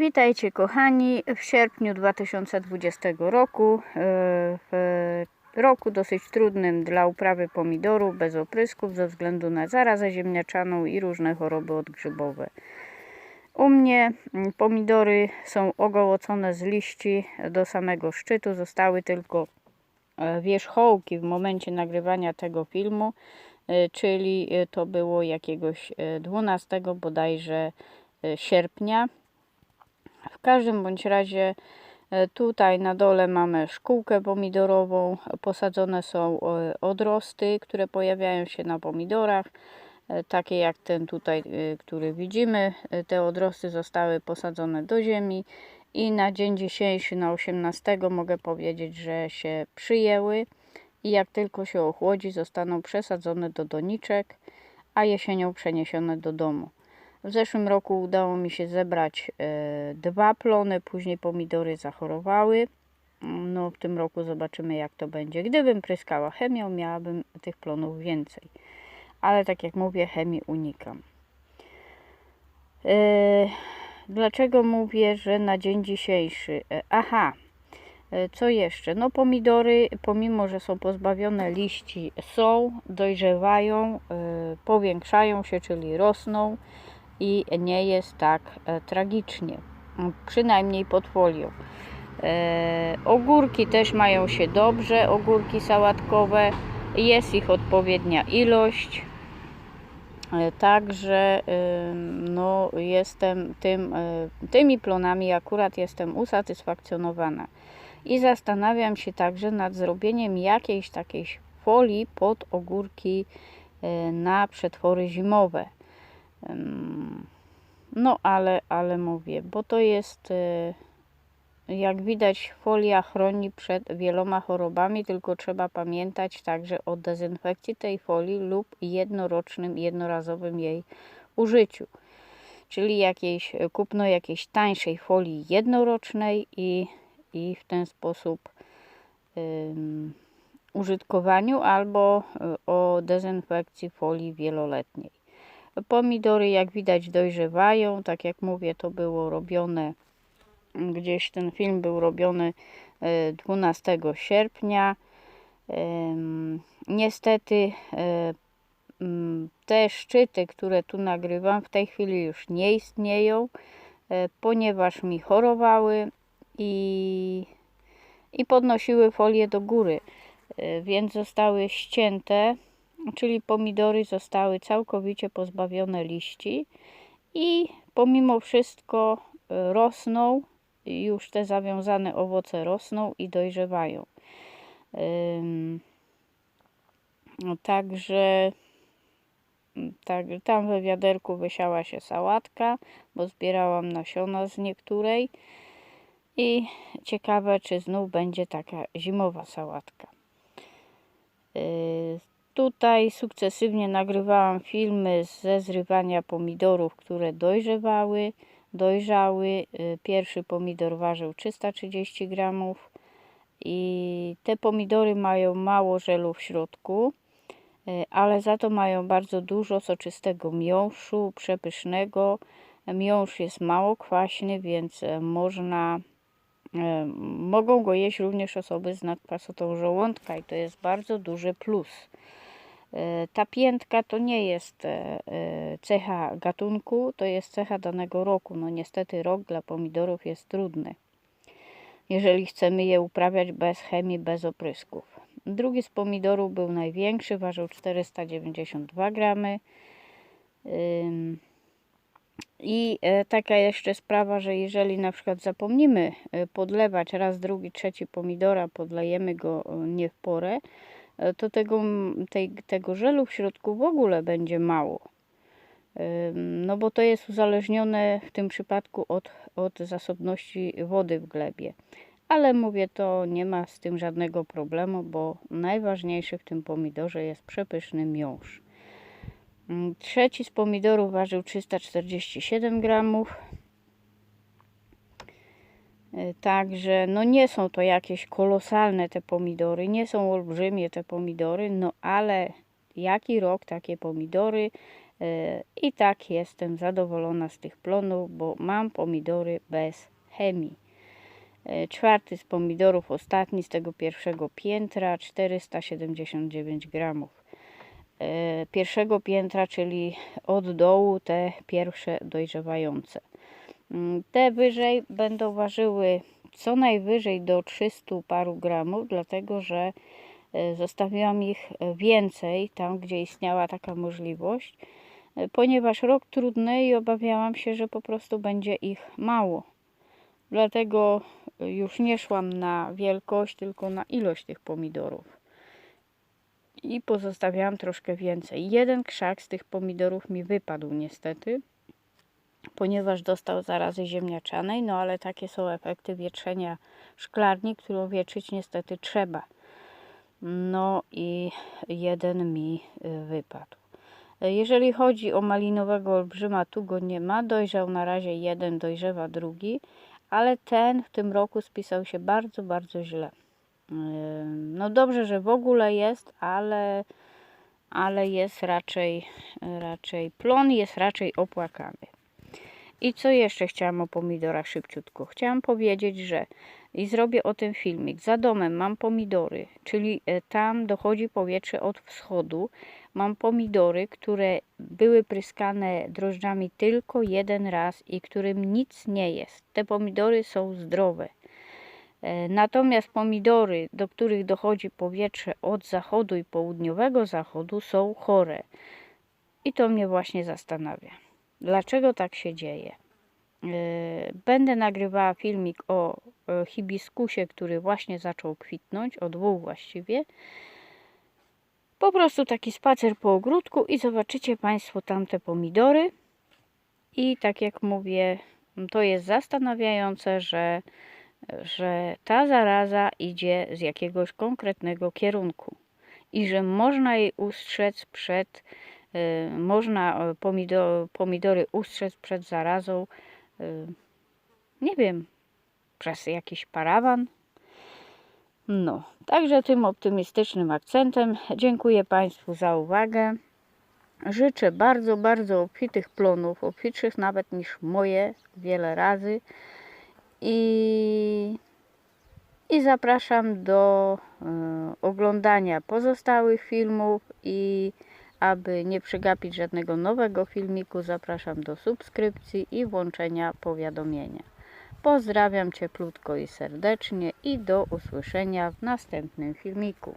Witajcie kochani w sierpniu 2020 roku, e, w roku dosyć trudnym dla uprawy pomidorów bez oprysków ze względu na zarazę ziemniaczaną i różne choroby odgrzybowe. U mnie mm, pomidory są ogołocone z liści do samego szczytu, zostały tylko e, wierzchołki w momencie nagrywania tego filmu, e, czyli to było jakiegoś e, 12 bodajże sierpnia. W każdym bądź razie e, tutaj na dole mamy szkółkę pomidorową. Posadzone są e, odrosty, które pojawiają się na pomidorach. e, Takie jak ten tutaj, który widzimy. Te odrosty zostały posadzone do ziemi i na dzień dzisiejszy, na 18, mogę powiedzieć, że się przyjęły i jak tylko się ochłodzi, zostaną przesadzone do doniczek, a jesienią przeniesione do domu. W zeszłym roku udało mi się zebrać e, dwa plony, później pomidory zachorowały. No, w tym roku zobaczymy, jak to będzie. Gdybym pryskała chemią, miałabym tych plonów więcej. Ale tak jak mówię, chemii unikam. E, dlaczego mówię, że na dzień dzisiejszy? E, aha, co jeszcze? No, pomidory, pomimo że są pozbawione liści, są, dojrzewają, powiększają się, czyli rosną i nie jest tak e, tragicznie, przynajmniej pod folią. E, ogórki też mają się dobrze, ogórki sałatkowe, jest ich odpowiednia ilość. E, Także no, jestem tym, tymi plonami akurat jestem usatysfakcjonowana. I zastanawiam się także nad zrobieniem jakiejś takiej folii pod ogórki na przetwory zimowe. No ale, ale mówię, bo to jest, e, jak widać, folia chroni przed wieloma chorobami, tylko trzeba pamiętać także o dezynfekcji tej folii lub jednorocznym, jednorazowym jej użyciu. Czyli jakiejś, kupno jakiejś tańszej folii jednorocznej i, i w ten sposób użytkowaniu albo y, o dezynfekcji folii wieloletniej. Pomidory, jak widać, dojrzewają. Tak jak mówię, to było robione, gdzieś ten film był robiony e, 12 sierpnia. Em, Niestety e, mm, te szczyty, które tu nagrywam, w tej chwili już nie istnieją, e, ponieważ mi chorowały i, i podnosiły folię do góry, e, więc zostały ścięte czyli pomidory zostały całkowicie pozbawione liści i pomimo wszystko e, rosną, już te zawiązane owoce rosną i dojrzewają. No, Także tak, tam we wiaderku wysiała się sałatka, bo zbierałam nasiona z niektórej i ciekawe, czy znów będzie taka zimowa sałatka. Yy, Tutaj sukcesywnie nagrywałam filmy ze zrywania pomidorów, które dojrzewały, dojrzały. Y, Pierwszy pomidor ważył 330 gramów i te pomidory mają mało żelu w środku, y, ale za to mają bardzo dużo soczystego miąższu, przepysznego. Miąższ jest mało kwaśny, więc e, można e, mogą go jeść również osoby z nadkwasotą żołądka i to jest bardzo duży plus. E, Ta piętka to nie jest e, e, cecha gatunku, to jest cecha danego roku. No niestety rok dla pomidorów jest trudny, jeżeli chcemy je uprawiać bez chemii, bez oprysków. Drugi z pomidorów był największy, ważył 492 gramy. I taka jeszcze sprawa, że jeżeli na przykład zapomnimy podlewać raz, drugi, trzeci pomidora, podlejemy go nie w porę, to tego, tej, tego żelu w środku w ogóle będzie mało. No bo to jest uzależnione w tym przypadku od, od zasobności wody w glebie. Ale mówię, to nie ma z tym żadnego problemu, bo najważniejszy w tym pomidorze jest przepyszny miąższ. Trzeci z pomidorów ważył 347 gramów. Y, Także no nie są to jakieś kolosalne te pomidory, nie są olbrzymie te pomidory, no ale jaki rok takie pomidory. E, I tak jestem zadowolona z tych plonów, bo mam pomidory bez chemii. E, Czwarty z pomidorów, ostatni z tego pierwszego piętra, 479 gramów. Pierwszego piętra, czyli od dołu te pierwsze dojrzewające. Mm, Te wyżej będą ważyły co najwyżej do 300 paru gramów, dlatego że e, zostawiłam ich więcej tam, gdzie istniała taka możliwość, e, ponieważ rok trudny i obawiałam się, że po prostu będzie ich mało. Dlatego e, już nie szłam na wielkość, tylko na ilość tych pomidorów. I pozostawiałam troszkę więcej. Jeden krzak z tych pomidorów mi wypadł niestety, ponieważ dostał zarazy ziemniaczanej, no ale takie są efekty wietrzenia szklarni, którą wietrzyć niestety trzeba. No i jeden mi y, wypadł. Jeżeli chodzi o malinowego olbrzyma, tu go nie ma. Dojrzał na razie jeden, dojrzewa drugi, ale ten w tym roku spisał się bardzo, bardzo źle. Ym, No dobrze, że w ogóle jest, ale, ale jest raczej, raczej plon jest raczej opłakany. I co jeszcze chciałam o pomidorach szybciutko? Chciałam powiedzieć, że i zrobię o tym filmik. Za domem mam pomidory, czyli e, tam dochodzi powietrze od wschodu. Mam pomidory, które były pryskane drożdżami tylko jeden raz i którym nic nie jest. Te pomidory są zdrowe. E, Natomiast pomidory, do których dochodzi powietrze od zachodu i południowego zachodu, są chore. I to mnie właśnie zastanawia. Dlaczego tak się dzieje? E, Będę nagrywała filmik o e, hibiskusie, który właśnie zaczął kwitnąć, o dwóch właściwie. Po prostu taki spacer po ogródku i zobaczycie Państwo tamte pomidory. I tak jak mówię, to jest zastanawiające, że, że ta zaraza idzie z jakiegoś konkretnego kierunku i że można jej ustrzec przed, y, można e, pomido, pomidory ustrzec przed zarazą, y, nie wiem, przez jakiś parawan. No, także tym optymistycznym akcentem dziękuję Państwu za uwagę. Życzę bardzo, bardzo obfitych plonów, obfitszych nawet niż moje wiele razy. I, i zapraszam do e, oglądania pozostałych filmów i aby nie przegapić żadnego nowego filmiku, zapraszam do subskrypcji i włączenia powiadomienia. Pozdrawiam cieplutko i serdecznie i do usłyszenia w następnym filmiku.